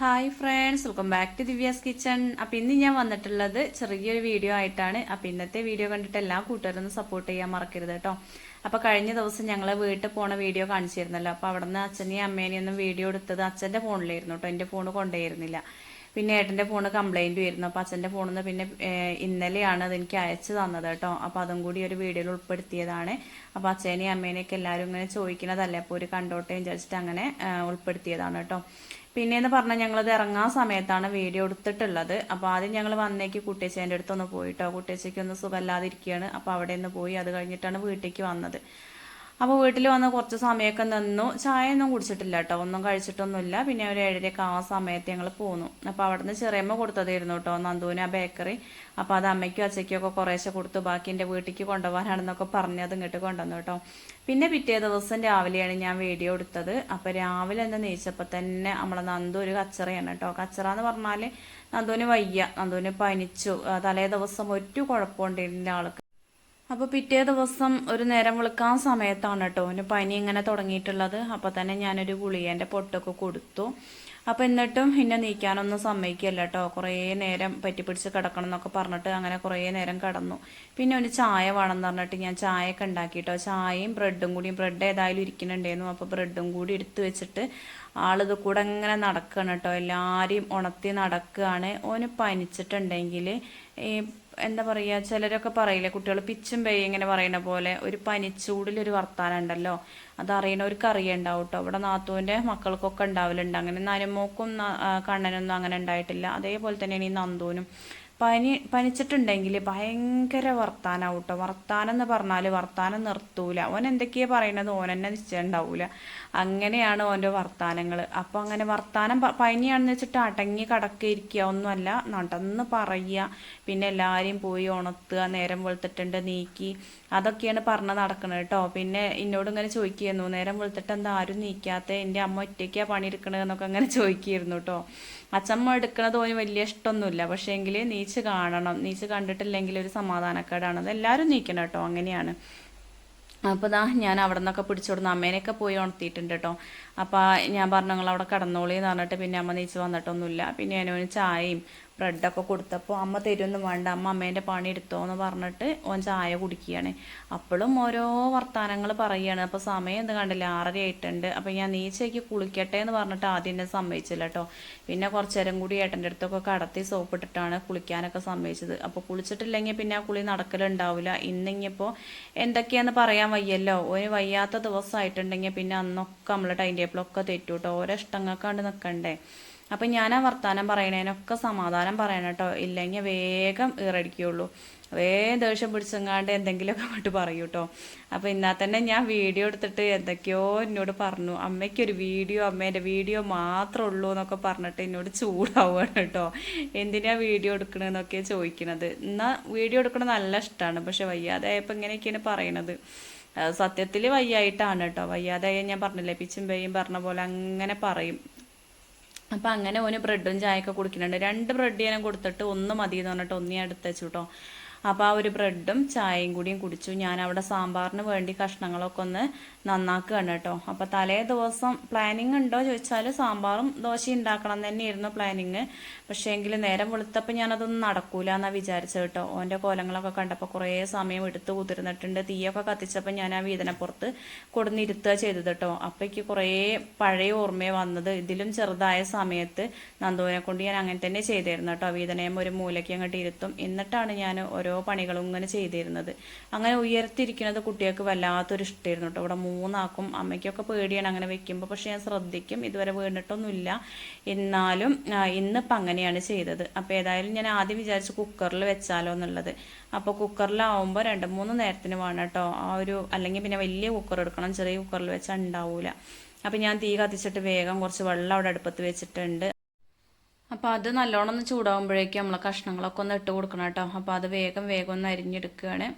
Hi friends welcome back to Divya's kitchen appam ഇന്ന് ഞാൻ വന്നിട്ടുള്ളത് ചെറിയൊരു വീഡിയോ ആയിട്ടാണ്. അപ്പം ഇന്നത്തെ വീഡിയോ കണ്ടിട്ട് എല്ലാ കൂട്ടുകാരും ഒന്ന് സപ്പോർട്ട് ചെയ്യാൻ മറക്കരുത് കേട്ടോ. അപ്പോൾ കഴിഞ്ഞ ദിവസം ഞങ്ങൾ വീട്ടിൽ പോണ വീഡിയോ കാണിച്ചിരുന്നല്ലോ. അപ്പോൾ അവിടെ നിന്ന് അച്ഛനെയും അമ്മേനെയും ഒന്നും വീഡിയോ എടുത്തത് അച്ഛന്റെ ഫോണിലായിരുന്നു കേട്ടോ. എന്റെ ഫോൺ കൊണ്ടുപോയിരുന്നില്ല. പിന്നെ ഏട്ടന്റെ ഫോണ് കംപ്ലൈന്റ് വരുന്നു. അപ്പോൾ അച്ഛന്റെ ഫോണിൽ നിന്ന് പിന്നെ ഇന്നലെയാണ് അതെനിക്ക് അയച്ചു തന്നത് കേട്ടോ. അപ്പോൾ അതും കൂടി ഒരു വീഡിയോയിൽ ഉൾപ്പെടുത്തിയതാണ്. അപ്പോൾ അച്ഛനെയും അമ്മേനെയൊക്കെ എല്ലാവരും ഇങ്ങനെ ചോദിക്കുന്നതല്ലേ? അപ്പോൾ ഒരു കണ്ടോട്ടെ വിചാരിച്ചിട്ട് അങ്ങനെ ഉൾപ്പെടുത്തിയതാണ് കേട്ടോ. പിന്നെയെന്ന് പറഞ്ഞാൽ ഞങ്ങളത് ഇറങ്ങാൻ സമയത്താണ് വീഡിയോ എടുത്തിട്ടുള്ളത്. അപ്പോൾ ആദ്യം ഞങ്ങൾ വന്നേക്ക് കുട്ടിയച്ചേന്റെ അടുത്തൊന്ന് പോയിട്ടോ? കുട്ടിയച്ചയ്ക്കൊന്ന് ഒന്ന് സുഖമില്ലാതിരിക്കുകയാണ് അപ്പോൾ അവിടെ നിന്ന് പോയി. അത് കഴിഞ്ഞിട്ടാണ് വീട്ടിലേക്ക് വന്നത്. അപ്പോൾ വീട്ടിൽ വന്ന് കുറച്ച് സമയമൊക്കെ നിന്നു. ചായ ഒന്നും കുടിച്ചിട്ടില്ല കേട്ടോ ഒന്നും കഴിച്ചിട്ടൊന്നുമില്ല. പിന്നെ ഒരു ഏഴരയൊക്കെ ആ സമയത്ത് ഞങ്ങൾ പോന്നു. അപ്പോൾ അവിടെ നിന്ന് ചെറിയമ്മ കൊടുത്തതായിരുന്നു കേട്ടോ ആ ബേക്കറി. അപ്പോൾ അത് അമ്മയ്ക്കും അച്ഛയ്ക്കും ഒക്കെ കുറേശ്ശെ കൊടുത്തു. ബാക്കി എന്റെ വീട്ടിലേക്ക് കൊണ്ടുപോകാനാണെന്നൊക്കെ പറഞ്ഞ് അത് ഇങ്ങോട്ട് കൊണ്ടുവന്നു കേട്ടോ. പിന്നെ പിറ്റേ ദിവസം രാവിലെയാണ് ഞാൻ വീഡിയോ എടുത്തത്. അപ്പോൾ രാവിലെ എന്താ നെയ്ച്ചപ്പോൾ തന്നെ നമ്മളെ നന്ദു ഒരു കച്ചറയാണ് കേട്ടോ. കച്ചറ എന്ന് പറഞ്ഞാൽ നന്ദുവിന് വയ്യ. നന്ദുവിന് പനിച്ചു. തലേ ദിവസം ഒരു കുഴപ്പമുണ്ടായിരുന്നില്ല ആൾക്ക്. അപ്പോൾ പിറ്റേ ദിവസം ഒരു നേരം വിളിക്കാൻ സമയത്താണ് കേട്ടോ. അവന് പനി ഇങ്ങനെ തുടങ്ങിയിട്ടുള്ളത്. അപ്പോൾ തന്നെ ഞാനൊരു ഗുളിയേന്റെ പൊട്ടൊക്കെ കൊടുത്തു. അപ്പോൾ എന്നിട്ടും എന്നെ നീക്കാനൊന്നും സമ്മതിക്കില്ല കേട്ടോ കുറേ നേരം പറ്റിപ്പിടിച്ച് കിടക്കണം എന്നൊക്കെ പറഞ്ഞിട്ട് അങ്ങനെ കുറേ നേരം കിടന്നു. പിന്നെ ഒരു ചായ വേണം പറഞ്ഞിട്ട് ഞാൻ ചായയൊക്കെ ഉണ്ടാക്കിട്ടോ ചായയും ബ്രെഡും കൂടിയും ബ്രെഡ് ഏതായാലും ഇരിക്കുന്നുണ്ടായിരുന്നു. അപ്പോൾ ബ്രെഡും കൂടി എടുത്തു വെച്ചിട്ട് ആളിത് കൂടെ ഇങ്ങനെ നടക്കണം കേട്ടോ എല്ലാവരെയും ഉണർത്തി നടക്കുകയാണ് ഓന് പനിച്ചിട്ടുണ്ടെങ്കിൽ ഈ എന്താ പറയുക ചിലരൊക്കെ പറയില്ലേ കുട്ടികൾ പിച്ചും പെയ്യും ഇങ്ങനെ പറയുന്ന പോലെ ഒരു പനിച്ചൂടിലൊരു വർത്താനം ഉണ്ടല്ലോ അത് അറിയണവർക്ക് അറിയണ്ടാവും കേട്ടോ അവിടെ നാത്തൂന്റെ മക്കൾക്കൊക്കെ ഉണ്ടാവലുണ്ട്. അങ്ങനെ നരമോക്കും കണ്ണനൊന്നും അങ്ങനെ ഉണ്ടായിട്ടില്ല. അതേപോലെ തന്നെയാണ് ഈ നന്ദൂനും. പനി പനിച്ചിട്ടുണ്ടെങ്കിൽ ഭയങ്കര വർത്താനാവും കേട്ടോ വർത്താനം എന്ന് പറഞ്ഞാൽ വർത്താനം നിർത്തൂല. ഓൻ എന്തൊക്കെയാ പറയണത് ഓൻ തന്നെ നിശ്ചയം ഉണ്ടാവൂല. അങ്ങനെയാണ് ഓന്റെ വർത്താനങ്ങൾ അപ്പോൾ അങ്ങനെ വർത്താനം പ- പനിയാണെന്ന് വെച്ചിട്ട് അടങ്ങി കടക്കിയിരിക്കുക ഒന്നുമല്ല നടന്ന് പറയുക പിന്നെ എല്ലാവരെയും പോയി ഉണർത്തുക നേരം വെളുത്തിട്ടുണ്ട് നീക്കി അതൊക്കെയാണ് പറഞ്ഞ് നടക്കുന്നത് കേട്ടോ പിന്നെ എന്നോട് ഇങ്ങനെ ചോദിക്കുന്നു നേരം വെളുത്തിട്ട് എന്താ ആരും നീക്കാത്ത? എന്റെ അമ്മ ഒറ്റയ്ക്കാ പണിയെടുക്കണത് എന്നൊക്കെ അങ്ങനെ ചോദിക്കുകയായിരുന്നു കേട്ടോ അച്ഛമ്മ എടുക്കണത് ഓന് വലിയ ഇഷ്ടമൊന്നുമില്ല. പക്ഷേ എങ്കിൽ നീച്ച് കാണണം. നീച്ച് കണ്ടിട്ടില്ലെങ്കിൽ ഒരു സമാധാനക്കേടാണ്. എല്ലാവരും നീക്കണം കേട്ടോ അങ്ങനെയാണ്. അപ്പോൾ ദാ ഞാൻ അവിടെ നിന്നൊക്കെ പിടിച്ചോടുന്ന അമ്മേനെയൊക്കെ പോയി ഉണർത്തിയിട്ടുണ്ട് കേട്ടോ. അപ്പോൾ ഞാൻ പറഞ്ഞു നിങ്ങൾ അവിടെ കിടന്നോളി എന്ന് പറഞ്ഞിട്ട് പിന്നെ അമ്മ നീച്ച് വന്നിട്ടൊന്നുമില്ല. പിന്നെ ഞാനൊരു ചായയും ബ്രെഡൊക്കെ കൊടുത്തപ്പോൾ അമ്മ തരുമൊന്നും വേണ്ട അമ്മ അമ്മേന്റെ പണി എടുത്തോ എന്ന് പറഞ്ഞിട്ട് ഓൻ ചായ കുടിക്കുകയാണ് അപ്പോഴും ഓരോ വർത്തമാനങ്ങൾ പറയുകയാണ് അപ്പോൾ സമയം എന്ത് കണ്ടില്ല? ആറര ആയിട്ടുണ്ട്. അപ്പോൾ ഞാൻ നീച്ചയ്ക്ക് കുളിക്കട്ടെ എന്ന് പറഞ്ഞിട്ട് ആദ്യം എന്നെ സമ്മതിച്ചില്ല കേട്ടോ പിന്നെ കുറച്ച് നേരം കൂടി ഏട്ടന്റെ അടുത്തൊക്കെ കടത്തി സോപ്പ് ഇട്ടിട്ടാണ് കുളിക്കാനൊക്കെ സമ്മതിച്ചത്. അപ്പോൾ കുളിച്ചിട്ടില്ലെങ്കിൽ പിന്നെ ആ കുളി നടക്കലുണ്ടാവില്ല ഇന്നിങ്ങിപ്പോൾ എന്തൊക്കെയാന്ന് പറയാൻ വയ്യല്ലോ. ഒരു വയ്യാത്ത ദിവസമായിട്ടുണ്ടെങ്കിൽ പിന്നെ അന്നൊക്കെ നമ്മൾ ടൈം ടേബിളൊക്കെ തെറ്റു കേട്ടോ ഓരോ ഇഷ്ടങ്ങൾക്കാണ്ട് നിൽക്കണ്ടേ അപ്പം ഞാൻ ആ വർത്താനം പറയണേനൊക്കെ സമാധാനം പറയണം കേട്ടോ ഇല്ലെങ്കിൽ വേഗം ഈറടിക്കുള്ളൂ വേഗം ദേഷ്യം പിടിച്ചെങ്ങാണ്ട് എന്തെങ്കിലുമൊക്കെ അങ്ങോട്ട് പറയൂ കേട്ടോ അപ്പോൾ ഇന്നാ തന്നെ ഞാൻ വീഡിയോ എടുത്തിട്ട് എന്തൊക്കെയോ എന്നോട് പറഞ്ഞു. അമ്മയ്ക്കൊരു വീഡിയോ അമ്മേന്റെ വീഡിയോ മാത്രമേ ഉള്ളൂ എന്നൊക്കെ പറഞ്ഞിട്ട് എന്നോട് ചൂടാവുകയാണ് കേട്ടോ. എന്തിനാ വീഡിയോ എടുക്കണെന്നൊക്കെ ചോദിക്കണത്. എന്നാൽ വീഡിയോ എടുക്കണത് നല്ല ഇഷ്ടമാണ് പക്ഷെ വയ്യാതെ ആയപ്പോൾ ഇങ്ങനെയൊക്കെയാണ് പറയണത്. സത്യത്തിൽ വയ്യായിട്ടാണ് കേട്ടോ. വയ്യാതെ ഞാൻ പറഞ്ഞില്ലേ പിച്ചും പേയും പറഞ്ഞ പോലെ അങ്ങനെ പറയും. അപ്പം അങ്ങനെ ഓന് ബ്രെഡും ചായയൊക്കെ കുടിക്കുന്നുണ്ട്. രണ്ട് ബ്രെഡ് ഞാൻ കൊടുത്തിട്ട് ഒന്ന് മതി എന്ന് പറഞ്ഞിട്ട് ഒന്ന് ഞാൻ എടുത്ത് വെച്ചു കേട്ടോ അപ്പോൾ ആ ഒരു ബ്രെഡും ചായയും കൂടിയും കുടിച്ചു. ഞാൻ അവിടെ സാമ്പാറിന് വേണ്ടി കഷ്ണങ്ങളൊക്കെ ഒന്ന് നന്നാക്കുകയാണ് കേട്ടോ. അപ്പോൾ തലേ ദിവസം പ്ലാനിങ് ഉണ്ടോ ചോദിച്ചാൽ സാമ്പാറും ദോശയും ഉണ്ടാക്കണം തന്നെയായിരുന്നു പ്ലാനിങ് പക്ഷേ എങ്കിൽ നേരം വെളുത്തപ്പോൾ ഞാനതൊന്നും നടക്കൂല എന്നാണ് വിചാരിച്ചത് കേട്ടോ. ഓന്റെ കോലങ്ങളൊക്കെ കണ്ടപ്പോൾ കുറേ സമയം എടുത്ത് കുതിർന്നിട്ടുണ്ട്. തീയൊക്കെ കത്തിച്ചപ്പോൾ ഞാൻ ആ വീതനപ്പുറത്ത് കൊടുന്നിരുത്തുക ചെയ്തത് കേട്ടോ. അപ്പോഴേക്ക് കുറേ പഴയ ഓർമ്മയെ വന്നത്. ഇതിലും ചെറുതായ സമയത്ത് നന്ദുവിനെ കൊണ്ട് ഞാൻ അങ്ങനെ തന്നെ ചെയ്തിരുന്നു കേട്ടോ. വീതനയം ഒരു മൂലയ്ക്ക് അങ്ങോട്ട് ഇരുത്തും. എന്നിട്ടാണ് ഞാൻ ഓരോ പണികളും ഇങ്ങനെ ചെയ്തിരുന്നത്. അങ്ങനെ ഉയർത്തിരിക്കുന്നത് കുട്ടികൾക്ക് വല്ലാത്തൊരു ഇഷ്ടമായിരുന്നു കേട്ടോ. ഇവിടെ മൂന്നാക്കും അമ്മയ്ക്കൊക്കെ പേടിയാണ് അങ്ങനെ വെക്കുമ്പോൾ. പക്ഷെ ഞാൻ ശ്രദ്ധിക്കും ഇതുവരെ വീണിട്ടൊന്നുമില്ല എന്നാലും ഇന്നിപ്പോൾ ഇന്നിപ്പം അങ്ങനെയാണ് ചെയ്തത്. അപ്പോൾ ഏതായാലും ഞാൻ ആദ്യം വിചാരിച്ചു കുക്കറിൽ വെച്ചാലോ എന്നുള്ളത്. അപ്പോൾ കുക്കറിലാവുമ്പോൾ രണ്ട് മൂന്ന് നേരത്തിന് വേണം കേട്ടോ. ആ ഒരു അല്ലെങ്കിൽ പിന്നെ വലിയ കുക്കർ എടുക്കണം. ചെറിയ കുക്കറിൽ വെച്ചാൽ ഉണ്ടാവൂല. അപ്പം ഞാൻ തീ കത്തിച്ചിട്ട് വേഗം കുറച്ച് വെള്ളം അവിടെ അടുപ്പത്ത് വെച്ചിട്ടുണ്ട്. അപ്പോൾ അത് നല്ലോണം ഒന്ന് ചൂടാകുമ്പോഴേക്കും നമ്മൾ കഷ്ണങ്ങളൊക്കെ ഒന്ന് ഇട്ട് കൊടുക്കണം കേട്ടോ. അപ്പോൾ അത് വേഗം വേഗം ഒന്ന് അരിഞ്ഞെടുക്കുകയാണ്.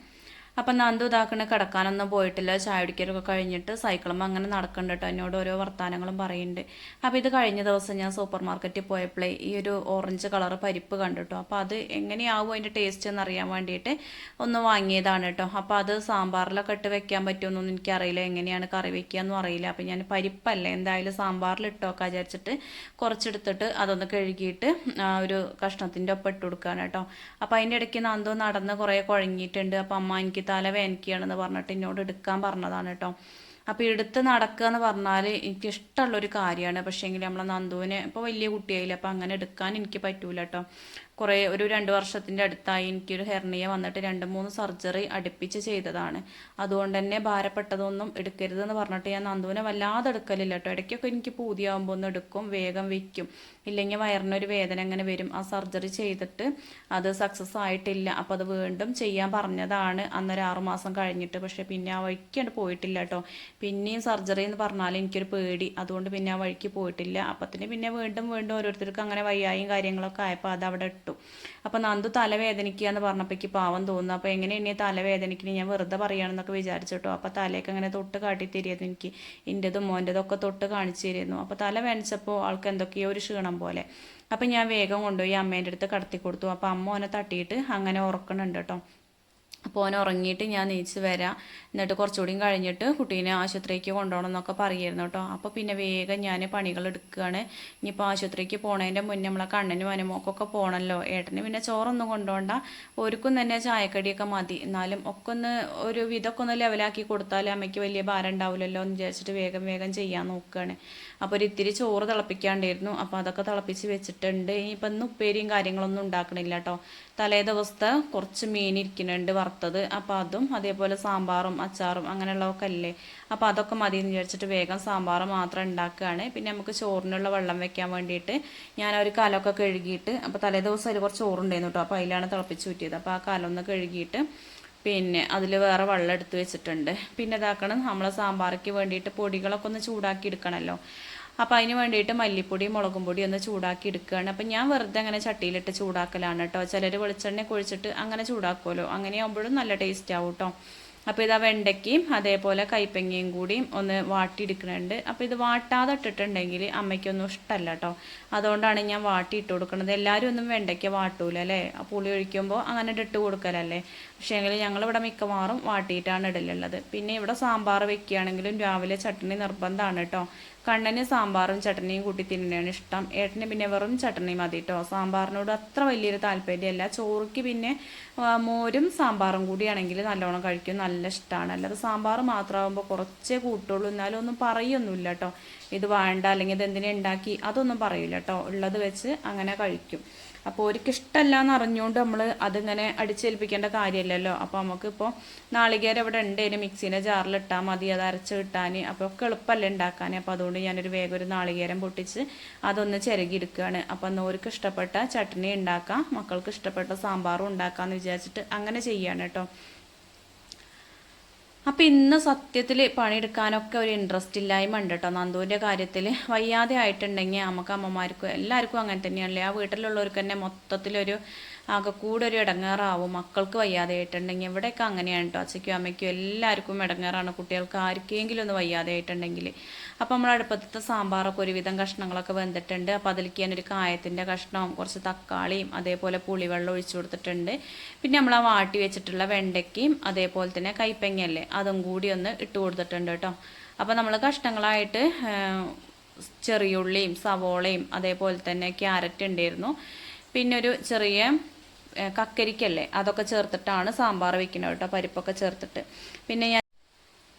അപ്പം നന്ദു ഇതാക്കണ കിടക്കാനൊന്നും പോയിട്ടില്ല. ചായ കുടിക്കലൊക്കെ കഴിഞ്ഞിട്ട് സൈക്കിളും അങ്ങനെ നടക്കണ്ട കേട്ടോ എന്നോട് ഓരോ വർത്തമാനങ്ങളും പറയുന്നുണ്ട് അപ്പോൾ ഇത് കഴിഞ്ഞ ദിവസം ഞാൻ സൂപ്പർ മാർക്കറ്റിൽ പോയപ്പോഴേ ഈ ഒരു ഓറഞ്ച് കളർ പരിപ്പ് കണ്ടിട്ടോ അപ്പോൾ അത് എങ്ങനെയാവും അതിന്റെ ടേസ്റ്റ് എന്ന് അറിയാൻ വേണ്ടിയിട്ട് ഒന്ന് വാങ്ങിയതാണ് കേട്ടോ അപ്പോൾ അത് സാമ്പാറിലൊക്കെ ഇട്ട് വെക്കാൻ പറ്റുമെന്നൊന്നും എനിക്കറിയില്ല. എങ്ങനെയാണ് കറി വെക്കുകയെന്നും അറിയില്ല. അപ്പോൾ ഞാൻ പരിപ്പല്ലേ എന്തായാലും സാമ്പാറിൽ ഇട്ടോക്കാൻ വിചാരിച്ചിട്ട് കുറച്ചെടുത്തിട്ട് അതൊന്ന് കഴുകിയിട്ട് ഒരു കഷ്ണത്തിന്റെ ഒപ്പം ഇട്ട് കൊടുക്കുകയാണ് കേട്ടോ അപ്പോൾ അതിന്റെ ഇടയ്ക്ക് നന്ദോ നടന്ന് കുറേ കുഴങ്ങിയിട്ടുണ്ട്. അപ്പോൾ അമ്മ എനിക്ക് തല വേനയ്ക്കുകയാണെന്ന് പറഞ്ഞിട്ട് എന്നോട് എടുക്കാൻ പറഞ്ഞതാണ് കേട്ടോ. അപ്പോൾ എടുത്ത് നടക്കുക എന്ന് പറഞ്ഞാൽ എനിക്ക് ഇഷ്ടമുള്ളൊരു കാര്യമാണ്. പക്ഷേങ്കിൽ നമ്മളെ നന്ദുവിനെ ഇപ്പോൾ വലിയ കുട്ടിയായില്ല അപ്പോൾ അങ്ങനെ എടുക്കാൻ എനിക്ക് പറ്റൂല കേട്ടോ. കുറേ ഒരു രണ്ട് വർഷത്തിന്റെ അടുത്തായി എനിക്കൊരു ഹെർണിയ വന്നിട്ട് രണ്ട് മൂന്ന് സർജറി അടുപ്പിച്ച് ചെയ്തതാണ്. അതുകൊണ്ട് തന്നെ ഭാരപ്പെട്ടതൊന്നും എടുക്കരുതെന്ന് പറഞ്ഞിട്ട് ഞാൻ നന്ദുവിനെ വല്ലാതെ എടുക്കലില്ല കേട്ടോ. ഇടയ്ക്കൊക്കെ എനിക്ക് പൂതിയാകുമ്പോൾ ഒന്ന് എടുക്കും വേഗം വെക്കും ഇല്ലെങ്കിൽ വയറിനൊരു വേദന അങ്ങനെ വരും. ആ സർജറി ചെയ്തിട്ട് അത് സക്സസ് ആയിട്ടില്ല. അപ്പോൾ അത് വീണ്ടും ചെയ്യാൻ പറഞ്ഞതാണ്. അന്നൊരു ആറുമാസം കഴിഞ്ഞിട്ട്. പക്ഷേ പിന്നെ ആ വഴിക്കാണ്ട് പോയിട്ടില്ല കേട്ടോ. പിന്നെയും സർജറി എന്ന് പറഞ്ഞാൽ എനിക്കൊരു പേടി. അതുകൊണ്ട് പിന്നെ ആ വഴിക്ക് പോയിട്ടില്ല. അപ്പത്തിന് പിന്നെ വീണ്ടും വീണ്ടും ഓരോരുത്തർക്കും അങ്ങനെ വയ്യായും കാര്യങ്ങളൊക്കെ ആയപ്പോൾ അത് അവിടെ ഇട്ടു. അപ്പോൾ നന്ദു തലവേദനിക്കുക എന്ന് പറഞ്ഞപ്പോഴേക്ക് പാവം തോന്നുന്നു. അപ്പോൾ എങ്ങനെ എന്നെ തലവേദനിക്കണേ ഞാൻ വെറുതെ പറയുകയാണെന്നൊക്കെ വിചാരിച്ചിട്ടോ അപ്പോൾ തലയൊക്കെ അങ്ങനെ തൊട്ട് കാട്ടി തരിയത് എനിക്ക്. എന്റെതും മോന്റെതും ഒക്കെ തൊട്ട് കാണിച്ചു തരുന്നു അപ്പോൾ തല വേദനിച്ചപ്പോൾ ആൾക്ക് എന്തൊക്കെയോ ഒരു ക്ഷീണം പോലെ. അപ്പം ഞാൻ വേഗം കൊണ്ടുപോയി അമ്മേന്റെ അടുത്ത് കടത്തി കൊടുത്തു അപ്പോൾ അമ്മ ഓനെ തട്ടിയിട്ട് അങ്ങനെ ഉറക്കണുണ്ട് കേട്ടോ. അപ്പോൾ ഓൻ ഉറങ്ങിയിട്ട് ഞാൻ നീച്ച് വരാം. എന്നിട്ട് കുറച്ചുകൂടി കഴിഞ്ഞിട്ട് കുട്ടീനെ ആശുപത്രിക്ക് കൊണ്ടുപോകണം എന്നൊക്കെ പറയായിരുന്നു കേട്ടോ. അപ്പോൾ പിന്നെ വേഗം ഞാൻ പണികൾ എടുക്കുകയാണ്. ഇനിയിപ്പോൾ ആശുപത്രിക്ക് പോണതിന്റെ മുന്നേ നമ്മളെ കണ്ണനും അനുമോക്കൊക്കെ പോകണമല്ലോ ഏട്ടന് പിന്നെ ചോറൊന്നും കൊണ്ടുപോകണ്ട. ഒരുക്കും തന്നെ ചായക്കടിയൊക്കെ മതി. എന്നാലും ഒക്കെ ഒന്ന് ഒരു വിധമൊക്കെ ഒന്ന് ലെവലാക്കി കൊടുത്താൽ അമ്മയ്ക്ക് വലിയ ഭാരം ഉണ്ടാവില്ലല്ലോ എന്ന് വിചാരിച്ചിട്ട് വേഗം വേഗം ചെയ്യാൻ നോക്കുകയാണ്. അപ്പോൾ ഒരു ഇത്തിരി ചോറ് തിളപ്പിക്കാണ്ടായിരുന്നു അപ്പോൾ അതൊക്കെ തിളപ്പിച്ച് വെച്ചിട്ടുണ്ട്. ഇനിയിപ്പോൾ ഇന്ന് ഉപ്പേരിയും കാര്യങ്ങളൊന്നും ഉണ്ടാക്കണില്ല കേട്ടോ തലേ ദിവസത്തെ കുറച്ച് മീൻ ഇരിക്കുന്നുണ്ട് വറുത്തത്. അപ്പോൾ അതും അതേപോലെ സാമ്പാറും അച്ചാറും അങ്ങനെയുള്ളതൊക്കെ അല്ലേ? അപ്പോൾ അതൊക്കെ മതി എന്ന് വിചാരിച്ചിട്ട് വേഗം സാമ്പാർ മാത്രം ഉണ്ടാക്കുകയാണ്. പിന്നെ നമുക്ക് ചോറിനുള്ള വെള്ളം വെക്കാൻ വേണ്ടിയിട്ട് ഞാൻ ഒരു കലമൊക്കെ കഴുകിയിട്ട് അപ്പോൾ തലേ ദിവസം അതിൽ കുറച്ച് ചോറുണ്ടായിരുന്നു കേട്ടോ അപ്പോൾ അതിലാണ് തിളപ്പിച്ച് ഊറ്റിയത്. അപ്പോൾ ആ കലം ഒന്ന് കഴുകിയിട്ട് പിന്നെ അതിൽ വേറെ വെള്ളം എടുത്ത് വെച്ചിട്ടുണ്ട്. പിന്നെ ഇതാക്കണം നമ്മൾ സാമ്പാർക്ക് വേണ്ടിയിട്ട് പൊടികളൊക്കെ ഒന്ന് ചൂടാക്കി എടുക്കണമല്ലോ അപ്പോൾ അതിന് വേണ്ടിയിട്ട് മല്ലിപ്പൊടി മുളകും പൊടി ഒന്ന് ചൂടാക്കി എടുക്കുകയാണ്. അപ്പം ഞാൻ വെറുതെ അങ്ങനെ ചട്ടിയിലിട്ട് ചൂടാക്കലാണ് കേട്ടോ ചിലർ വെളിച്ചെണ്ണ കുഴിച്ചിട്ട് അങ്ങനെ ചൂടാക്കുമല്ലോ അങ്ങനെയാകുമ്പോഴും നല്ല ടേസ്റ്റ് ആവും കേട്ടോ അപ്പോൾ ഇതാ വെണ്ടയ്ക്കയും അതേപോലെ കൈപ്പങ്ങയും കൂടിയും ഒന്ന് വാട്ടിയെടുക്കുന്നുണ്ട്. അപ്പോൾ ഇത് വാട്ടാതെ ഇട്ടിട്ടുണ്ടെങ്കിൽ അമ്മയ്ക്കൊന്നും ഇഷ്ടമല്ല കേട്ടോ അതുകൊണ്ടാണ് ഞാൻ വാട്ടി ഇട്ട് കൊടുക്കുന്നത്. എല്ലാവരും ഒന്നും വെണ്ടയ്ക്ക വാട്ടൂല അല്ലേ? പുളി ഒഴിക്കുമ്പോൾ അങ്ങനെ ഇട്ട് കൊടുക്കലല്ലേ? പക്ഷേ എങ്കിൽ ഞങ്ങളിവിടെ മിക്കവാറും വാട്ടിയിട്ടാണ് ഇടലുള്ളത്. പിന്നെ ഇവിടെ സാമ്പാർ വെക്കുകയാണെങ്കിലും രാവിലെ ചട്ടണി നിർബന്ധമാണ് കേട്ടോ കണ്ണന് സാമ്പാറും ചട്ടനിയും കൂട്ടി തിന്നണയാണ് ഇഷ്ടം. ഏട്ടന് പിന്നെ വെറും ചട്നി മതി കേട്ടോ സാമ്പാറിനോട് അത്ര വലിയൊരു താല്പര്യമല്ല. ചോറുക്ക് പിന്നെ മോരും സാമ്പാറും കൂടിയാണെങ്കിൽ നല്ലോണം കഴിക്കും. നല്ല ഇഷ്ടമാണ് അല്ലാതെ സാമ്പാർ മാത്രമാകുമ്പോൾ കുറച്ചേ കൂട്ടുള്ളൂ. എന്നാലും ഒന്നും പറയൊന്നുമില്ല കേട്ടോ ഇത് വേണ്ട അല്ലെങ്കിൽ ഇത് എന്തിനാ ഉണ്ടാക്കി? അതൊന്നും പറയില്ല കേട്ടോ ഉള്ളത് വെച്ച് അങ്ങനെ കഴിക്കും. അപ്പോൾ ഒരിക്കിഷ്ടമല്ല എന്ന് അറിഞ്ഞുകൊണ്ട് നമ്മൾ അതിങ്ങനെ അടിച്ചേൽപ്പിക്കേണ്ട കാര്യമില്ലല്ലോ അപ്പോൾ നമുക്കിപ്പോൾ നാളികേരം ഇവിടെ ഉണ്ടേനും മിക്സീന്റെ ജാറിലിട്ടാൽ മതി. അത് അരച്ച് കിട്ടാൻ അപ്പോൾ ഒക്കെ എളുപ്പമല്ലേ ഉണ്ടാക്കാൻ അപ്പോൾ അതുകൊണ്ട് ഞാനൊരു വേഗം ഒരു നാളികേരം പൊട്ടിച്ച് അതൊന്ന് ചിരകി എടുക്കുകയാണ് അപ്പോൾ നോർക്ക് ഇഷ്ടപ്പെട്ട ചട്നി ഉണ്ടാക്കാം മക്കൾക്ക് ഇഷ്ടപ്പെട്ട സാമ്പാറും ഉണ്ടാക്കാമെന്ന് വിചാരിച്ചിട്ട് അങ്ങനെ ചെയ്യാണ് കേട്ടോ. അപ്പം ഇന്ന് സത്യത്തിൽ പണിയെടുക്കാനൊക്കെ ഒരു ഇൻട്രസ്റ്റ് ഇല്ലായ്മ ഉണ്ട് കേട്ടോ നന്ദുവിന്റെ കാര്യത്തിൽ വയ്യാതെ ആയിട്ടുണ്ടെങ്കിൽ നമുക്ക് അമ്മമാർക്കും എല്ലാവർക്കും അങ്ങനെ തന്നെയാണല്ലേ? ആ വീട്ടിലുള്ളവർക്ക് തന്നെ മൊത്തത്തിലൊരു ആകെ കൂടെ ഒരു ഇടങ്ങേറാവും. മക്കൾക്ക് വയ്യാതെ ആയിട്ടുണ്ടെങ്കിൽ എവിടെയൊക്കെ അങ്ങനെയാണ് കേട്ടോ അച്ഛയ്ക്കും അമ്മയ്ക്കും എല്ലാവർക്കും ഇടങ്ങേറാണ്. കുട്ടികൾക്ക് ആർക്കെങ്കിലും ഒന്ന് വയ്യാതെ ആയിട്ടുണ്ടെങ്കിൽ. അപ്പോൾ നമ്മൾ അടുപ്പത്തെ സാമ്പാറൊക്കെ ഒരുവിധം കഷ്ണങ്ങളൊക്കെ വെന്തിട്ടുണ്ട്. അപ്പോൾ അതിലേക്ക് ഞാനൊരു കായത്തിന്റെ കഷ്ണവും കുറച്ച് തക്കാളിയും അതേപോലെ പുളിവെള്ളം ഒഴിച്ചു കൊടുത്തിട്ടുണ്ട്. പിന്നെ നമ്മൾ ആ വാട്ടി വെച്ചിട്ടുള്ള വെണ്ടയ്ക്കയും അതേപോലെ തന്നെ കൈപ്പങ്ങയല്ലേ അതും കൂടി ഒന്ന് ഇട്ട് കൊടുത്തിട്ടുണ്ട് കേട്ടോ അപ്പോൾ നമ്മൾ കഷ്ണങ്ങളായിട്ട് ചെറിയുള്ളിയും സവോളയും അതേപോലെ തന്നെ ക്യാരറ്റ് ഉണ്ടായിരുന്നു. പിന്നെ ഒരു ചെറിയ കക്കരിക്കല്ലേ? അതൊക്കെ ചേർത്തിട്ടാണ് സാമ്പാർ വെക്കുന്നത് കേട്ടോ പരിപ്പൊക്കെ ചേർത്തിട്ട്. പിന്നെ ഞാൻ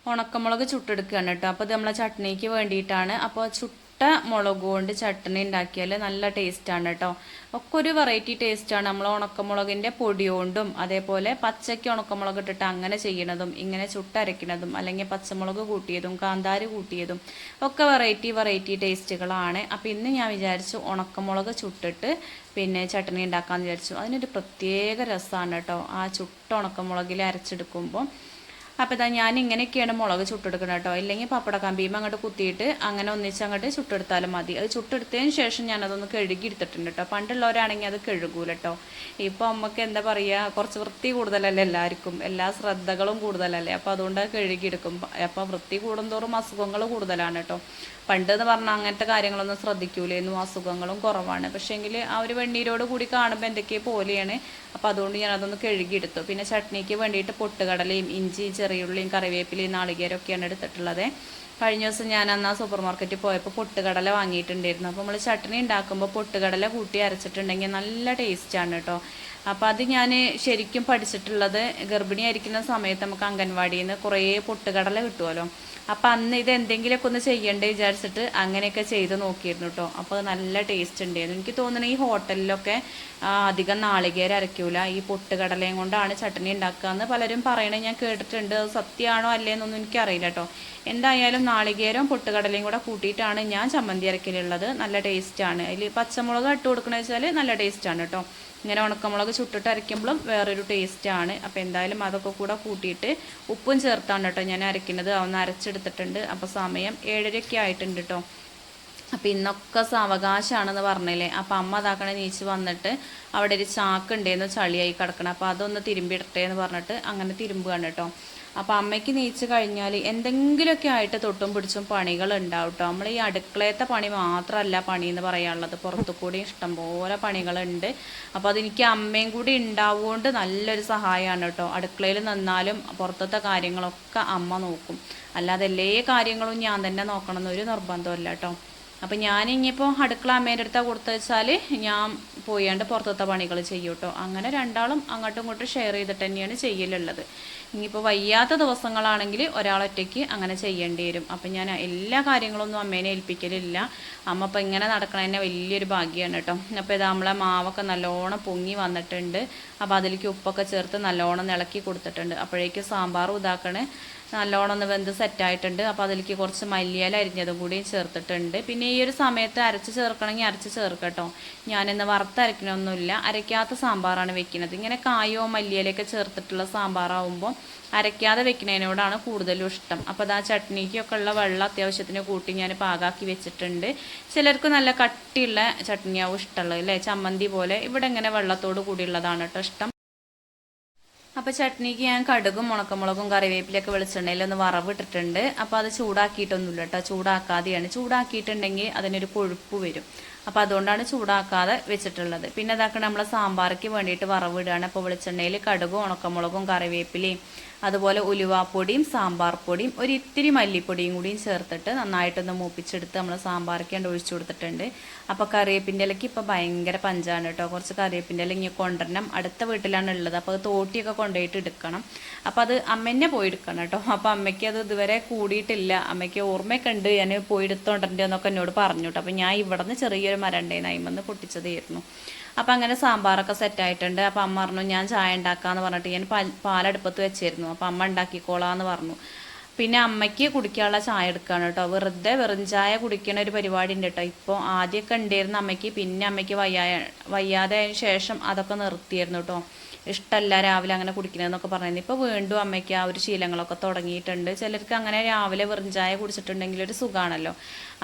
ഉണക്കമുളക് ചുട്ടെടുക്കുകയാണ് കേട്ടോ. അപ്പോൾ ഇത് നമ്മളെ ചട്നിക്ക് വേണ്ടിയിട്ടാണ്. അപ്പോൾ ചുട്ട മുളക് കൊണ്ട് ചട്ടണി ഉണ്ടാക്കിയാൽ നല്ല ടേസ്റ്റാണ് കേട്ടോ ഒക്കെ ഒരു വെറൈറ്റി ടേസ്റ്റാണ് നമ്മൾ ഉണക്കമുളകിന്റെ പൊടി കൊണ്ടും അതേപോലെ പച്ചയ്ക്ക് ഉണക്കമുളക് ഇട്ടിട്ട് അങ്ങനെ ചെയ്യണതും ഇങ്ങനെ ചുട്ടരയ്ക്കണതും അല്ലെങ്കിൽ പച്ചമുളക് കൂട്ടിയതും കാന്താരി കൂട്ടിയതും ഒക്കെ വെറൈറ്റി വെറൈറ്റി ടേസ്റ്റുകളാണ് അപ്പോൾ ഇന്ന് ഞാൻ വിചാരിച്ചു ഉണക്കമുളക് ചുട്ടിട്ട് പിന്നെ ചട്ടണി ഉണ്ടാക്കാമെന്ന് വിചാരിച്ചു. അതിനൊരു പ്രത്യേക രസമാണ് കേട്ടോ ആ ചുട്ട ഉണക്കമുളകിൽ അരച്ചെടുക്കുമ്പോൾ അപ്പോൾ ഇതാ ഞാൻ ഇങ്ങനെയൊക്കെയാണ് മുളക് ചുട്ടെടുക്കുന്നത് കേട്ടോ. ഇല്ലെങ്കിൽ പപ്പട കമ്പിയും അങ്ങോട്ട് കുത്തിയിട്ട് അങ്ങനെ ഒന്നിച്ച് അങ്ങോട്ട് ചുട്ടെടുത്താലും മതി. അത് ചുട്ടെടുത്തതിന് ശേഷം ഞാനതൊന്ന് കഴുകി എടുത്തിട്ടുണ്ട് കേട്ടോ. പണ്ടുള്ളവരാണെങ്കിൽ അത് കഴുകൂല കേട്ടോ. ഇപ്പോൾ അമ്മയ്ക്ക് എന്താ പറയുക കുറച്ച് വൃത്തി കൂടുതലല്ലേ എല്ലാവർക്കും. എല്ലാ ശ്രദ്ധകളും കൂടുതലല്ലേ. അപ്പോൾ അതുകൊണ്ട് കഴുകി കഴുകിയെടുക്കും അപ്പോൾ വൃത്തി കൂടുന്തോറും അസുഖങ്ങൾ കൂടുതലാണ് കേട്ടോ. പണ്ട് എന്ന് പറഞ്ഞാൽ അങ്ങനത്തെ കാര്യങ്ങളൊന്നും ശ്രദ്ധിക്കൂലേന്നും അസുഖങ്ങളും കുറവാണ്. പക്ഷേങ്കിൽ ആ ഒരു വെണ്ണീരോട് കൂടി കാണുമ്പോൾ എന്തൊക്കെയോ പോലെയാണ്. അപ്പോൾ അതുകൊണ്ട് ഞാൻ അതൊന്ന് കഴുകിയെടുത്തു പിന്നെ ചട്നിക്ക് വേണ്ടിയിട്ട് പൊട്ടുകടലയും ഇഞ്ചി ചെറിയുള്ളിയും കറിവേപ്പിലയും നാളികേരമൊക്കെയാണ് എടുത്തിട്ടുള്ളത്. കഴിഞ്ഞ ദിവസം ഞാൻ അന്ന് ആ സൂപ്പർ മാർക്കറ്റിൽ പോയപ്പോൾ പൊട്ടുകടല വാങ്ങിയിട്ടുണ്ടായിരുന്നു. അപ്പോൾ നമ്മൾ ചട്ടണി ഉണ്ടാക്കുമ്പോൾ പൊട്ടുകടല കൂട്ടി അരച്ചിട്ടുണ്ടെങ്കിൽ നല്ല ടേസ്റ്റാണ് കേട്ടോ അപ്പോൾ അത് ഞാൻ ശരിക്കും പഠിച്ചിട്ടുള്ളത് ഗർഭിണി ഗർഭിണിയായിരിക്കുന്ന സമയത്ത് നമുക്ക് അംഗൻവാടിയിൽ നിന്ന് കുറേ പൊട്ടുകടല കിട്ടുമല്ലോ. അപ്പം അന്ന് ഇത് എന്തെങ്കിലുമൊക്കെ ഒന്ന് ചെയ്യണ്ടേ വിചാരിച്ചിട്ട് അങ്ങനെയൊക്കെ ചെയ്ത് നോക്കിയിരുന്നു കേട്ടോ അപ്പോൾ നല്ല ടേസ്റ്റ് ഉണ്ടായിരുന്നു. എനിക്ക് തോന്നുന്നു ഈ ഹോട്ടലിലൊക്കെ അധികം നാളികേരം അരയ്ക്കൂല. ഈ പൊട്ടുകടലയും കൊണ്ടാണ് ചട്ടണി ഉണ്ടാക്കുക എന്ന് പലരും പറയണത് ഞാൻ കേട്ടിട്ടുണ്ട്. അത് സത്യമാണോ അല്ലേന്നൊന്നും എനിക്കറിയില്ല കേട്ടോ എന്തായാലും നാളികേരവും പൊട്ടുകടലയും കൂടെ കൂട്ടിയിട്ടാണ് ഞാൻ ചമ്മന്തി അരക്കലുള്ളത്. നല്ല ടേസ്റ്റാണ്. അതിൽ പച്ചമുളക് ഇട്ട് കൊടുക്കണമെന്ന് വെച്ചാൽ നല്ല ടേസ്റ്റാണ് കേട്ടോ ഇങ്ങനെ ഉണക്കമുളക് ചുട്ടിട്ട് അരയ്ക്കുമ്പോഴും വേറൊരു ടേസ്റ്റാണ്. അപ്പോൾ എന്തായാലും അതൊക്കെ കൂടെ കൂട്ടിയിട്ട് ഉപ്പും ചേർത്താണ് കേട്ടോ ഞാൻ അരയ്ക്കുന്നത്. ഒന്ന് അരച്ചെടുത്തിട്ടുണ്ട്. അപ്പോൾ സമയം ഏഴരയ്ക്ക് ആയിട്ടുണ്ട് കേട്ടോ അപ്പം ഇന്നൊക്കെ സാവകാശമാണെന്ന് പറഞ്ഞില്ലേ? അപ്പം അമ്മ അതാക്കണേ നീച്ച് വന്നിട്ട് അവിടെ ഒരു ചാക്ക് ഉണ്ടേന്ന് ചളിയായി കിടക്കണം. അപ്പം അതൊന്ന് തിരുമ്പിടട്ടെ എന്ന് പറഞ്ഞിട്ട് അങ്ങനെ തിരുമ്പുകയാണ് കേട്ടോ അപ്പം അമ്മയ്ക്ക് നീച്ച് കഴിഞ്ഞാൽ എന്തെങ്കിലുമൊക്കെ ആയിട്ട് തൊട്ടും പിടിച്ചും പണികൾ ഉണ്ടാവും കേട്ടോ നമ്മൾ ഈ അടുക്കളയത്തെ പണി മാത്രമല്ല പണി എന്ന് പറയാനുള്ളത്. പുറത്തു കൂടി ഇഷ്ടംപോലെ പണികളുണ്ട്. അപ്പോൾ അതെനിക്ക് അമ്മയും കൂടി ഉണ്ടാവുകൊണ്ട് നല്ലൊരു സഹായമാണ് കേട്ടോ അടുക്കളയിൽ നിന്നാലും പുറത്തത്തെ കാര്യങ്ങളൊക്കെ അമ്മ നോക്കും. അല്ലാതെ എല്ലാ കാര്യങ്ങളും ഞാൻ തന്നെ നോക്കണം എന്നൊരു നിർബന്ധമല്ല കേട്ടോ അപ്പം ഞാൻ ഇനിയിപ്പോൾ അടുക്കള അമ്മേന്റെ അടുത്താ കൊടുത്തു വെച്ചാൽ ഞാൻ പോയാണ്ട് പുറത്തത്തെ പണികൾ ചെയ്യും കേട്ടോ അങ്ങനെ രണ്ടാളും അങ്ങോട്ടും ഇങ്ങോട്ടും ഷെയർ ചെയ്തിട്ട് തന്നെയാണ് ചെയ്യലുള്ളത്. ഇനിയിപ്പോൾ വയ്യാത്ത ദിവസങ്ങളാണെങ്കിൽ ഒരാളൊറ്റയ്ക്ക് അങ്ങനെ ചെയ്യേണ്ടി വരും. അപ്പം ഞാൻ എല്ലാ കാര്യങ്ങളൊന്നും അമ്മേനെ ഏൽപ്പിക്കലില്ല. അമ്മ ഇപ്പം ഇങ്ങനെ നടക്കണ തന്നെ വലിയൊരു ഭാഗ്യമാണ് കേട്ടോ. അപ്പോൾ ഇത് നമ്മളെ മാവൊക്കെ നല്ലോണം പൊങ്ങി വന്നിട്ടുണ്ട്. അപ്പോൾ അതിലേക്ക് ഉപ്പൊക്കെ ചേർത്ത് നല്ലോണം ഇളക്കി കൊടുത്തിട്ടുണ്ട്. അപ്പോഴേക്കും സാമ്പാറും ഇതാക്കണേ. നല്ലോണം ഒന്ന് വെന്ത് സെറ്റായിട്ടുണ്ട് അപ്പോൾ അതിലേക്ക് കുറച്ച് മല്ലിയില അരിഞ്ഞതും കൂടി ചേർത്തിട്ടുണ്ട്. പിന്നെ ഈ ഒരു സമയത്ത് അരച്ച് ചേർക്കണമെങ്കിൽ അരച്ച് ചേർക്കട്ടോ ഞാനിന്ന് വറുത്തരക്കണമൊന്നുമില്ല അരയ്ക്കാത്ത സാമ്പാറാണ് വെക്കുന്നത്. ഇങ്ങനെ കായോ മല്ലിയിലയൊക്കെ ചേർത്തിട്ടുള്ള സാമ്പാറാവുമ്പോൾ അരയ്ക്കാതെ വെക്കുന്നതിനോടാണ് കൂടുതലും ഇഷ്ടം. അപ്പോൾ അത് ആ ചട്നിക്കൊക്കെ ഉള്ള വെള്ളം അത്യാവശ്യത്തിന് കൂട്ടി ഞാൻ പാകാക്കി വെച്ചിട്ടുണ്ട്. ചിലർക്ക് നല്ല കട്ടിയുള്ള ചട്നിയാവും ഇഷ്ടമുള്ളത് അല്ലേ? ചമ്മന്തി പോലെ. ഇവിടെ ഇങ്ങനെ വെള്ളത്തോട് കൂടിയുള്ളതാണ് കേട്ടോ ഇഷ്ടം. അപ്പോൾ ചട്നിക്ക് ഞാൻ കടുകും ഉണക്കമുളകും കറിവേപ്പിലൊക്കെ വെളിച്ചെണ്ണയിൽ ഒന്ന് വറവിട്ടിട്ടുണ്ട്. അപ്പോൾ അത് ചൂടാക്കിയിട്ടൊന്നുമില്ല കേട്ടോ ചൂടാക്കാതെയാണ്. ചൂടാക്കിയിട്ടുണ്ടെങ്കിൽ അതിനൊരു കൊഴുപ്പ് വരും. അപ്പോൾ അതുകൊണ്ടാണ് ചൂടാക്കാതെ വെച്ചിട്ടുള്ളത്. പിന്നെ അതാക്കണ നമ്മളെ സാമ്പാർക്ക് വേണ്ടിയിട്ട് വറവിടുകയാണ്. അപ്പോൾ വെളിച്ചെണ്ണയിൽ കടുകും ഉണക്കമുളകും കറിവേപ്പിലയും അതുപോലെ ഉലുവാപ്പൊടിയും സാമ്പാർ പൊടിയും ഒരു ഇത്തിരി മല്ലിപ്പൊടിയും കൂടിയും ചേർത്തിട്ട് നന്നായിട്ടൊന്ന് മൂപ്പിച്ചെടുത്ത് നമ്മൾ സാമ്പാറൊക്കെ കണ്ട് ഒഴിച്ചു കൊടുത്തിട്ടുണ്ട്. അപ്പോൾ കറിവേപ്പിന്റെ ഇലയ്ക്ക് ഇപ്പോൾ ഭയങ്കര പഞ്ചാണ് കേട്ടോ. കുറച്ച് കറിവേപ്പിന്റെ ഇല ഇങ്ങനെ കൊണ്ടുവരണം അടുത്ത വീട്ടിലാണ് ഉള്ളത്. അപ്പോൾ അത് തോട്ടിയൊക്കെ കൊണ്ടുപോയിട്ട് എടുക്കണം. അപ്പോൾ അത് അമ്മേനെ പോയി എടുക്കണം കേട്ടോ. അപ്പോൾ അമ്മയ്ക്ക് അത് ഇതുവരെ കൂടിയിട്ടില്ല. അമ്മയ്ക്ക് ഓർമ്മയൊക്കെ ഉണ്ട്. ഞാൻ പോയി എടുത്തോണ്ടെന്നൊക്കെ എന്നോട് പറഞ്ഞു കേട്ടോ. അപ്പോൾ ഞാൻ ഇവിടെ നിന്ന് ചെറിയൊരു മരണ്ടേന്ന് അയിമെന്ന് പൊട്ടിച്ചതായിരുന്നു. അപ്പം അങ്ങനെ സാമ്പാറൊക്കെ സെറ്റായിട്ടുണ്ട് അപ്പം അമ്മ പറഞ്ഞു ഞാൻ ചായ ഉണ്ടാക്കാന്ന് പറഞ്ഞിട്ട് ഞാൻ പാൽ പാലടുപ്പത്ത് വെച്ചിരുന്നു. അപ്പം അമ്മ ഉണ്ടാക്കിക്കോളാന്ന് പറഞ്ഞു. പിന്നെ അമ്മയ്ക്ക് കുടിക്കാനുള്ള ചായ എടുക്കുകയാണ് കേട്ടോ വെറുതെ വെറും ചായ കുടിക്കണ ഒരു പരിപാടി ഉണ്ട് കേട്ടോ ഇപ്പോൾ ആദ്യമൊക്കെ ഉണ്ടായിരുന്നു അമ്മയ്ക്ക് പിന്നെ അമ്മയ്ക്ക് വയ്യാ വയ്യാതെ ശേഷം അതൊക്കെ നിർത്തിയായിരുന്നു കേട്ടോ ഇഷ്ടമല്ല രാവിലെ അങ്ങനെ കുടിക്കണമെന്നൊക്കെ പറഞ്ഞിരുന്നു ഇപ്പോൾ വീണ്ടും അമ്മയ്ക്ക് ആ ഒരു ശീലങ്ങളൊക്കെ തുടങ്ങിയിട്ടുണ്ട്. ചിലർക്ക് അങ്ങനെ രാവിലെ വെറും ചായ കുടിച്ചിട്ടുണ്ടെങ്കിൽ ഒരു സുഖമാണല്ലോ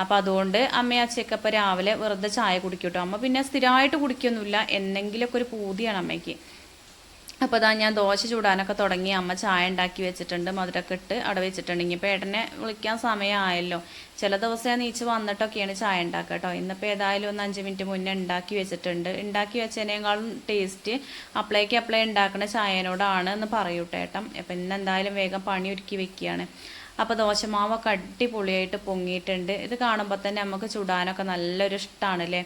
അപ്പോൾ അതുകൊണ്ട് അമ്മ അച്ഛയൊക്കെ ഇപ്പോൾ രാവിലെ വെറുതെ ചായ കുടിക്കും കേട്ടോ അമ്മ പിന്നെ സ്ഥിരമായിട്ട് കുടിക്കൊന്നുമില്ല. എന്തെങ്കിലുമൊക്കെ ഒരു പൂതിയാണ് അമ്മയ്ക്ക്. അപ്പോൾ അതാ ഞാൻ ദോശ ചൂടാനൊക്കെ തുടങ്ങി. അമ്മ ചായ ഉണ്ടാക്കി വെച്ചിട്ടുണ്ട്. മധുരമൊക്കെ ഇട്ട് അവിടെ വെച്ചിട്ടുണ്ട്. ഇനിയിപ്പോൾ ഏട്ടനെ വിളിക്കാൻ സമയമായല്ലോ. ചില ദിവസം ഞാൻ നീച്ച് വന്നിട്ടൊക്കെയാണ് ചായ ഉണ്ടാക്കുക കേട്ടോ. ഇന്നിപ്പോൾ ഏതായാലും ഒന്ന് അഞ്ച് മിനിറ്റ് മുന്നേ ഉണ്ടാക്കി വെച്ചിട്ടുണ്ട്. ഉണ്ടാക്കി വെച്ചതിനേക്കാളും ടേസ്റ്റ് അപ്ലൈക്ക് അപ്ലൈ ഉണ്ടാക്കുന്ന ചായനോടാണ് എന്ന് പറയൂട്ടെ ഏട്ടം അപ്പം ഇന്ന് എന്തായാലും വേഗം പണി ഒരുക്കി വെക്കുകയാണ്. അപ്പോൾ ദോശമാവൊക്കെ അടിപൊളിയായിട്ട് പൊങ്ങിയിട്ടുണ്ട്. ഇത് കാണുമ്പോൾ തന്നെ നമുക്ക് ചുടാനൊക്കെ നല്ലൊരു ഇഷ്ടമാണ് അല്ലേ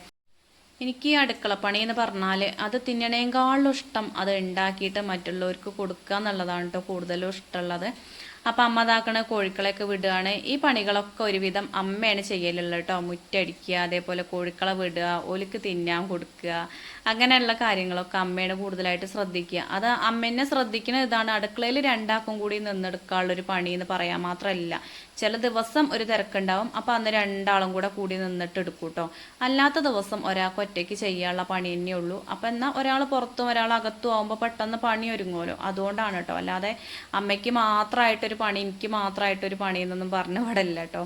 എനിക്ക് ഈ അടുക്കളപ്പണി എന്ന് പറഞ്ഞാൽ അത് തിന്നണേക്കാളും ഇഷ്ടം അത് ഉണ്ടാക്കിയിട്ട് മറ്റുള്ളവർക്ക് കൊടുക്കുക എന്നുള്ളതാണ് കേട്ടോ കൂടുതലും ഇഷ്ടമുള്ളത്. അപ്പം അമ്മ താക്കണ കോഴിക്കളെയൊക്കെ വിടുകയാണ്. ഈ പണികളൊക്കെ ഒരുവിധം അമ്മയാണ് ചെയ്യലുള്ളത് കേട്ടോ മുറ്റടിക്കുക അതേപോലെ കോഴിക്കളെ വിടുക ഒലിക്ക് തിന്നാൻ കൊടുക്കുക അങ്ങനെയുള്ള കാര്യങ്ങളൊക്കെ അമ്മയാണ് കൂടുതലായിട്ട് ശ്രദ്ധിക്കുക. അത് അമ്മേനെ ശ്രദ്ധിക്കുന്ന ഇതാണ് അടുക്കളയിൽ രണ്ടാക്കും കൂടി നിന്നെടുക്കാനുള്ളൊരു പണി എന്ന് പറയാൻ മാത്രമല്ല ചില ദിവസം ഒരു തിരക്കുണ്ടാവും. അപ്പം അന്ന് രണ്ടാളും കൂടെ കൂടി നിന്നിട്ട് എടുക്കും കേട്ടോ അല്ലാത്ത ദിവസം ഒരാൾക്ക് ഒറ്റയ്ക്ക് ചെയ്യാനുള്ള പണി തന്നെ ഉള്ളൂ. അപ്പം എന്നാൽ ഒരാൾ പുറത്തും ഒരാൾ അകത്തും ആകുമ്പോൾ പെട്ടെന്ന് പണി ഒരുങ്ങുമല്ലോ. അതുകൊണ്ടാണ് കേട്ടോ അല്ലാതെ അമ്മയ്ക്ക് മാത്രമായിട്ടൊരു പണി എനിക്ക് മാത്രമായിട്ടൊരു പണി എന്നൊന്നും പറഞ്ഞു പാടില്ല കേട്ടോ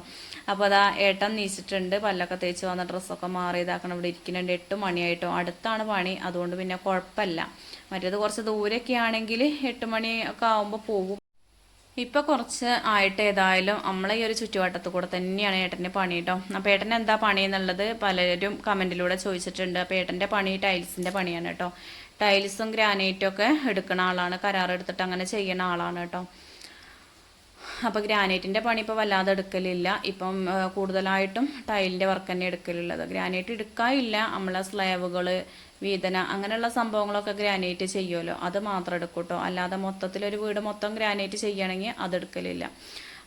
അപ്പോൾ അതാ ഏട്ടൻ നീച്ചിട്ടുണ്ട്. പല്ലൊക്കെ തേച്ച് വന്ന ഡ്രസ്സൊക്കെ മാറി ഇതാക്കണം. ഇവിടെ ഇരിക്കുന്നുണ്ട്. എട്ട് മണിയായിട്ടോ. അടുത്താണ് പണി. അതുകൊണ്ട് പിന്നെ കുഴപ്പമില്ല. മറ്റേത് കുറച്ച് ദൂരൊക്കെ ആണെങ്കിൽ എട്ട് മണി ഒക്കെ ആകുമ്പോൾ പോകും. ഇപ്പൊ കുറച്ച് ആയിട്ട് ഏതായാലും നമ്മളെ ഈ ഒരു ചുറ്റുവട്ടത്ത് കൂടെ തന്നെയാണ് ഏട്ടന്റെ പണി കേട്ടോ അപ്പൊ ഏട്ടൻ എന്താ പണി എന്നുള്ളത് പലരും കമന്റിലൂടെ ചോദിച്ചിട്ടുണ്ട്. അപ്പൊ ഏട്ടന്റെ പണി ടൈൽസിന്റെ പണിയാണ് കേട്ടോ ടൈൽസും ഗ്രാനൈറ്റും ഒക്കെ എടുക്കുന്ന ആളാണ്. കരാർ എടുത്തിട്ട് അങ്ങനെ ചെയ്യുന്ന ആളാണ് കേട്ടോ അപ്പോൾ ഗ്രാനൈറ്റിന്റെ പണി ഇപ്പോൾ വല്ലാതെ എടുക്കലില്ല. ഇപ്പം കൂടുതലായിട്ടും ടൈലിന്റെ വർക്ക് തന്നെ എടുക്കലുള്ളത്. ഗ്രാനൈറ്റ് എടുക്കാനില്ല നമ്മളെ സ്ലാബുകൾ വീതന അങ്ങനെയുള്ള സംഭവങ്ങളൊക്കെ ഗ്രാനൈറ്റ് ചെയ്യുമല്ലോ. അത് മാത്രം എടുക്കൂട്ടോ. അല്ലാതെ മൊത്തത്തിൽ ഒരു വീട് മൊത്തം ഗ്രാനൈറ്റ് ചെയ്യണമെങ്കിൽ അത് എടുക്കലില്ല.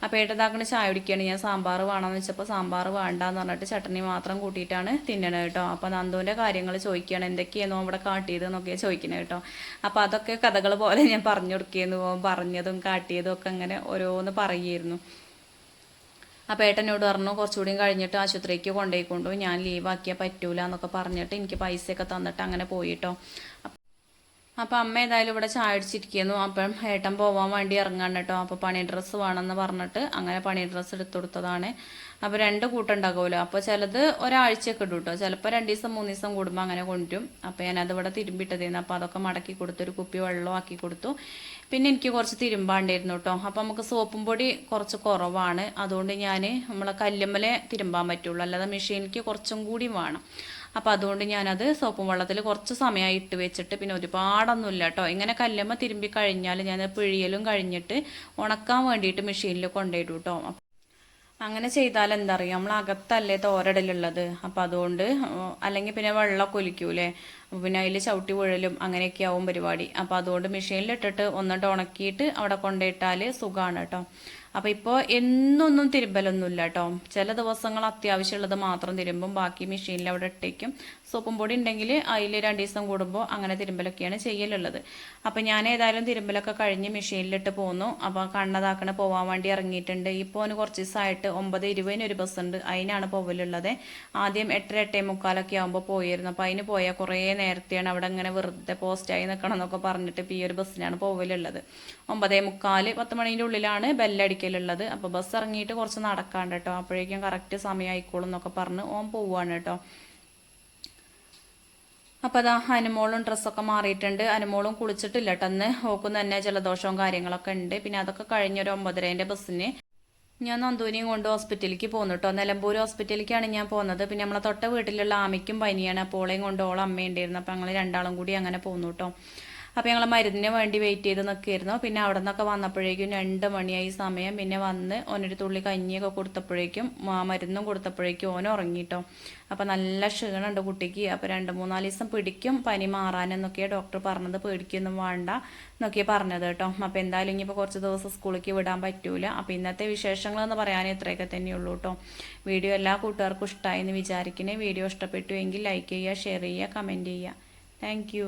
അപ്പോൾ ഏട്ടതാക്കണ ചായ കുടിക്കുകയാണ് ഞാൻ സാമ്പാർ വേണമെന്ന് വെച്ചപ്പോൾ സാമ്പാർ വേണ്ടാന്ന് പറഞ്ഞിട്ട് ചട്ടണി മാത്രം കൂട്ടിയിട്ടാണ് തിന്നണത് കേട്ടോ. അപ്പോൾ നന്ദുവിന്റെ കാര്യങ്ങൾ ചോദിക്കുകയാണ്. എന്തൊക്കെയാണോ അവിടെ കാട്ടിയത് എന്നൊക്കെ ചോദിക്കുന്നത് കേട്ടോ. അപ്പോൾ അതൊക്കെ കഥകൾ പോലെ ഞാൻ പറഞ്ഞു കൊടുക്കുകയെന്ന് പറഞ്ഞതും കാട്ടിയതും ഒക്കെ അങ്ങനെ ഓരോന്ന് പറയുമായിരുന്നു. അപ്പോൾ ഏട്ടനോട് പറഞ്ഞു കുറച്ചുകൂടി കഴിഞ്ഞിട്ട് ആശുപത്രിക്ക് കൊണ്ടുപോയിക്കൊണ്ടു. ഞാൻ ലീവാക്കിയാൽ പറ്റൂല എന്നൊക്കെ പറഞ്ഞിട്ട് എനിക്ക് പൈസയൊക്കെ തന്നിട്ട് അങ്ങനെ പോയിട്ടോ. അപ്പം അമ്മ ഏതായാലും ഇവിടെ ചായ അടിച്ചിരിക്കുന്നു അപ്പം ഏട്ടൻ പോവാൻ വേണ്ടി ഇറങ്ങാൻ കേട്ടോ. അപ്പോൾ പണി ഡ്രസ്സ് വേണമെന്ന് പറഞ്ഞിട്ട് അങ്ങനെ പണി ഡ്രസ്സ് എടുത്തു കൊടുത്തതാണ്. അപ്പോൾ രണ്ട് കൂട്ടം ഉണ്ടാകുമല്ലോ അപ്പോൾ ചിലത് ഒരാഴ്ചയൊക്കെ ഇടും കേട്ടോ. ചിലപ്പോൾ രണ്ട് ദിവസം മൂന്ന് ദിവസം കൂടുമ്പോൾ അങ്ങനെ കൊണ്ടുവരും. അപ്പോൾ ഞാനത് ഇവിടെ തിരുമ്പിട്ടതായിരുന്നു അപ്പോൾ അതൊക്കെ മടക്കി കൊടുത്തു ഒരു കുപ്പി വെള്ളം ആക്കി കൊടുത്തു. പിന്നെ എനിക്ക് കുറച്ച് തിരുമ്പാണ്ടായിരുന്നു കേട്ടോ അപ്പം നമുക്ക് സോപ്പും പൊടി കുറച്ച് കുറവാണ്. അതുകൊണ്ട് ഞാൻ നമ്മളെ കല്ലുമ്മലെ തിരുമ്പാൻ പറ്റുള്ളൂ. അല്ലാതെ മെഷീനിക്ക് കുറച്ചും കൂടി വേണം. അപ്പോൾ അതുകൊണ്ട് ഞാനത് സോപ്പും വെള്ളത്തിൽ കുറച്ച് സമയമായി ഇട്ട് വെച്ചിട്ട് പിന്നെ ഒരുപാടൊന്നുമില്ല കേട്ടോ ഇങ്ങനെ കല്ലുമ്മ തിരുമ്പി കഴിഞ്ഞാൽ ഞാൻ പിഴിയലും കഴിഞ്ഞിട്ട് ഉണക്കാൻ വേണ്ടിയിട്ട് മെഷീനിൽ കൊണ്ടുപോയിട്ടു കേട്ടോ അങ്ങനെ ചെയ്താൽ എന്താ അറിയാം നമ്മൾ അകത്തല്ലേ തോരടലുള്ളത്. അപ്പം അതുകൊണ്ട് അല്ലെങ്കിൽ പിന്നെ വെള്ളമൊക്കെ ഒലിക്കൂലേ? അപ്പോൾ പിന്നെ അതിൽ ചവിട്ടി വീഴലും അങ്ങനെയൊക്കെ ആവും പരിപാടി. അപ്പം അതുകൊണ്ട് മെഷീനിലിട്ടിട്ട് ഒന്നിട്ട് ഉണക്കിയിട്ട് അവിടെ കൊണ്ടിട്ടാൽ സുഖമാണ് കേട്ടോ. അപ്പോൾ ഇപ്പോൾ എന്നൊന്നും തിരുമ്പലൊന്നുമില്ല കേട്ടോ. ചില ദിവസങ്ങൾ അത്യാവശ്യമുള്ളത് മാത്രം തിരുമ്പും ബാക്കി മെഷീനിൽ അവിടെ ഇട്ടേക്കും. സോപ്പും പൊടി ഉണ്ടെങ്കിൽ അതിൽ രണ്ട് ദിവസം കൂടുമ്പോൾ അങ്ങനെ തിരുമ്പലൊക്കെയാണ് ചെയ്യലുള്ളത്. അപ്പോൾ ഞാൻ ഏതായാലും തിരുമ്പലൊക്കെ കഴിഞ്ഞ് മെഷീനിലിട്ട് പോന്നു. അപ്പോൾ കണ്ണതാക്കണ പോകാൻ വേണ്ടി ഇറങ്ങിയിട്ടുണ്ട്. ഇപ്പോൾ അവന് കുറച്ച് ദിവസമായിട്ട് ഒമ്പത് ഇരുപതിന് ഒരു ബസ് ഉണ്ട്. അതിനാണ് പോവലുള്ളത്. ആദ്യം എട്ടര എട്ടേ മുക്കാലൊക്കെ ആകുമ്പോൾ പോയിരുന്നു. അപ്പോൾ അതിന് പോയാൽ കുറേ നേരത്തെയാണ് അവിടെ ഇങ്ങനെ വെറുതെ പോസ്റ്റായി നിൽക്കണം എന്നൊക്കെ പറഞ്ഞിട്ട് ഇപ്പോൾ ഈ ഒരു ബസ്സിനാണ് പോവലുള്ളത്. ഒമ്പതേ മുക്കാൽ പത്ത് മണീന്റെ ഉള്ളിലാണ് ബെല്ലടിക്കലുള്ളത് അപ്പോൾ ബസ് ഇറങ്ങിയിട്ട് കുറച്ച് നടക്കാണ്ട് കേട്ടോ. അപ്പോഴേക്കും കറക്റ്റ് സമയമായിക്കോളും എന്നൊക്കെ പറഞ്ഞ് ഓൻ പോവാണ് കേട്ടോ. അപ്പോൾ അതാ അനുമോളും ഡ്രസ്സൊക്കെ മാറിയിട്ടുണ്ട്. അനുമോളും കുളിച്ചിട്ടില്ല ടന്ന് ഓക്കുന്ന ഓക്കും തന്നെ ജലദോഷവും കാര്യങ്ങളൊക്കെ ഉണ്ട്. പിന്നെ അതൊക്കെ കഴിഞ്ഞൊരു ഒമ്പതരേന്റെ ബസ്സിന് ഞാൻ നന്ദൂനിയും കൊണ്ട് ഹോസ്പിറ്റലിലേക്ക് പോകുന്നു കേട്ടോ. നിലമ്പൂർ ഹോസ്പിറ്റലിലേക്കാണ് ഞാൻ പോകുന്നത്. പിന്നെ നമ്മളെ തൊട്ട വീട്ടിലുള്ള ആമയ്ക്കും പനിയാണ്. അപ്പോൾ ഓളെയും കൊണ്ട് ഓളം അമ്മയുണ്ടായിരുന്നു. അപ്പോൾ ഞങ്ങൾ രണ്ടാളും കൂടി അങ്ങനെ പോന്നു കേട്ടോ. അപ്പോൾ ഞങ്ങൾ മരുന്നിന് വേണ്ടി വെയിറ്റ് ചെയ്ത് നിൽക്കുകയായിരുന്നു പിന്നെ അവിടെ നിന്നൊക്കെ വന്നപ്പോഴേക്കും രണ്ട് മണിയായി സമയം. പിന്നെ വന്ന് ഓനൊരു തുള്ളി കഞ്ഞിയൊക്കെ കൊടുത്തപ്പോഴേക്കും മരുന്നും കൊടുത്തപ്പോഴേക്കും ഓൻ ഉറങ്ങിയിട്ടോ അപ്പോൾ നല്ല ക്ഷീണമുണ്ട് കുട്ടിക്ക്. അപ്പോൾ രണ്ട് മൂന്നാൽ ദിവസം പിടിക്കും. പനി മാറാനെന്നൊക്കെയാണ് ഡോക്ടർ പറഞ്ഞത്. പേടിക്കൊന്നും വേണ്ട എന്നൊക്കെയാണ് പറഞ്ഞത് കേട്ടോ. അപ്പോൾ എന്തായാലും ഇനിയിപ്പോൾ കുറച്ച് ദിവസം സ്കൂളിലേക്ക് വിടാൻ പറ്റൂല. അപ്പോൾ ഇന്നത്തെ വിശേഷങ്ങളെന്ന് പറയാൻ ഇത്രയൊക്കെ തന്നെയുള്ളൂ കേട്ടോ. വീഡിയോ എല്ലാ കൂട്ടുകാർക്കും ഇഷ്ടമായി എന്ന് വിചാരിക്കണേ. വീഡിയോ ഇഷ്ടപ്പെട്ടു എങ്കിൽ ലൈക്ക് ചെയ്യുക ഷെയർ ചെയ്യുക കമന്റ് ചെയ്യുക. താങ്ക്